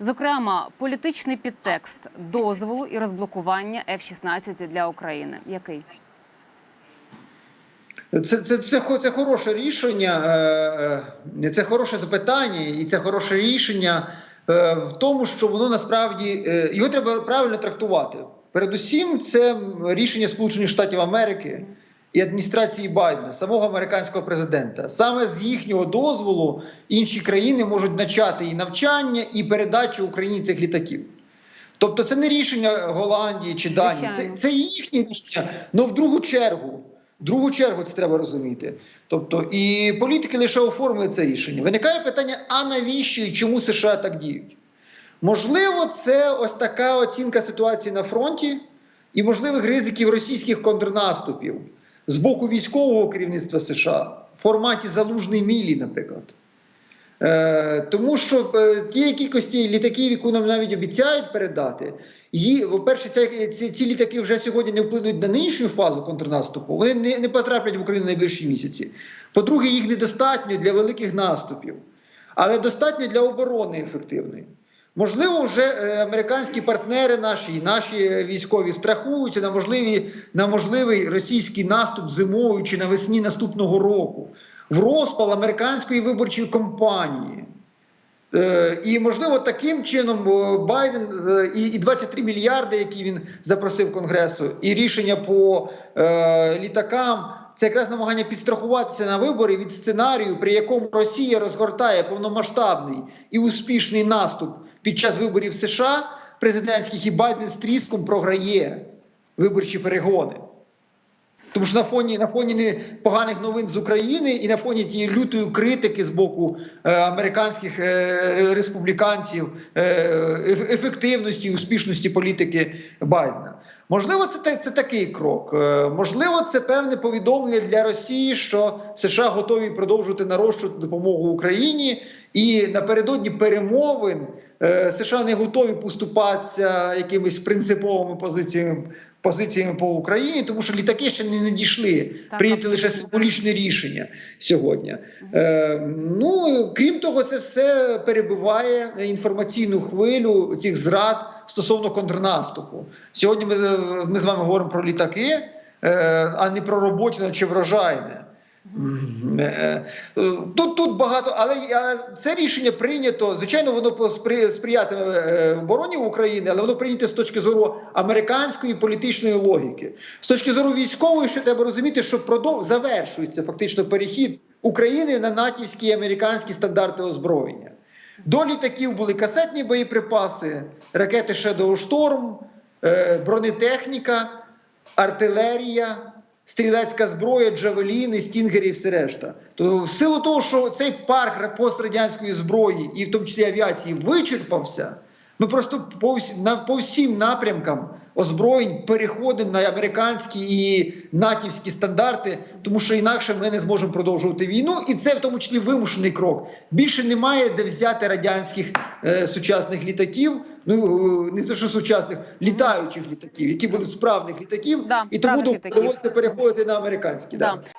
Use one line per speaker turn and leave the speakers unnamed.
Зокрема, політичний підтекст дозволу і розблокування F-16 для України. Який?
Це, це, це, це хороше рішення, е, е, це хороше запитання, і це хороше рішення е, в тому, що воно насправді його треба правильно трактувати. Передусім, це рішення Сполучених Штатів Америки і адміністрації Байдена, самого американського президента. Саме з їхнього дозволу інші країни можуть почати і навчання, і передачу Україні цих літаків. Тобто, це не рішення Голландії чи Данії, це, це їхнє рішення. але в другу чергу. В другу чергу це треба розуміти. Тобто, і політики лише оформили це рішення. Виникає питання: а навіщо і чому США так діють? Можливо, це ось така оцінка ситуації на фронті і можливих ризиків російських контрнаступів з боку військового керівництва США в форматі залужний мілі, наприклад. Е, тому що е, ті кількості літаків, яку нам навіть обіцяють передати, її, по-перше, ці, ці літаки вже сьогодні не вплинуть на нинішню фазу контрнаступу, вони не, не потраплять в Україну найближчі місяці. По-друге, їх недостатньо для великих наступів, але достатньо для оборони ефективної. Можливо, вже е, американські партнери наші, і наші е, військові страхуються на можливі на можливий російський наступ зимою чи навесні наступного року в розпал американської виборчої кампанії. Е, І можливо таким чином Байден і і 23 мільярди, які він запросив Конгресу, і рішення по літакам. Це якраз намагання підстрахуватися на вибори від сценарію, при якому Росія розгортає повномасштабний і успішний наступ під час виборів США президентських, і Байден з тріском програє виборчі перегони. Тому що на фоні на фоні поганих новин з України і на фоні тієї лютої критики з боку е, американських е, республіканців е, ефективності і успішності політики Байдена. Можливо, це, це такий крок. Е, можливо, це певне повідомлення для Росії, що США готові продовжувати нарощувати допомогу Україні, і напередодні перемовин США не готові поступатися якимись принциповими позиціями. Позиціями по Україні, тому що літаки ще не надійшли, прийняти лише символічне рішення сьогодні. Е, ну крім того, це все перебиває інформаційну хвилю цих зрад стосовно контрнаступу. Сьогодні ми, ми з вами говоримо про літаки, е, а не про роботіно чи врожайне. Е, е, Тут, тут багато, але це рішення прийнято. Звичайно, воно сприятиме е, обороні України, але воно прийнято з точки зору американської політичної логіки. З точки зору військової, ще треба розуміти, що продов... завершується фактично перехід України на натівські і американські стандарти озброєння. До літаків були касетні боєприпаси, ракети Shadow Storm, бронетехніка, артилерія, стрілецька зброя, джавеліни, стінгери і все решта. То в силу того, що цей парк пострадянської зброї, і в тому числі авіації, вичерпався, ми просто по, на, по всім напрямкам озброєнь переходимо на американські і натівські стандарти, тому що інакше ми не зможемо продовжувати війну, і це в тому числі вимушений крок. Більше немає де взяти радянських е, сучасних літаків. Ну е, не те, що сучасних літаючих літаків, які будуть справних літаків,
Да,
і тому доводиться переходити на американські. Да.
Да.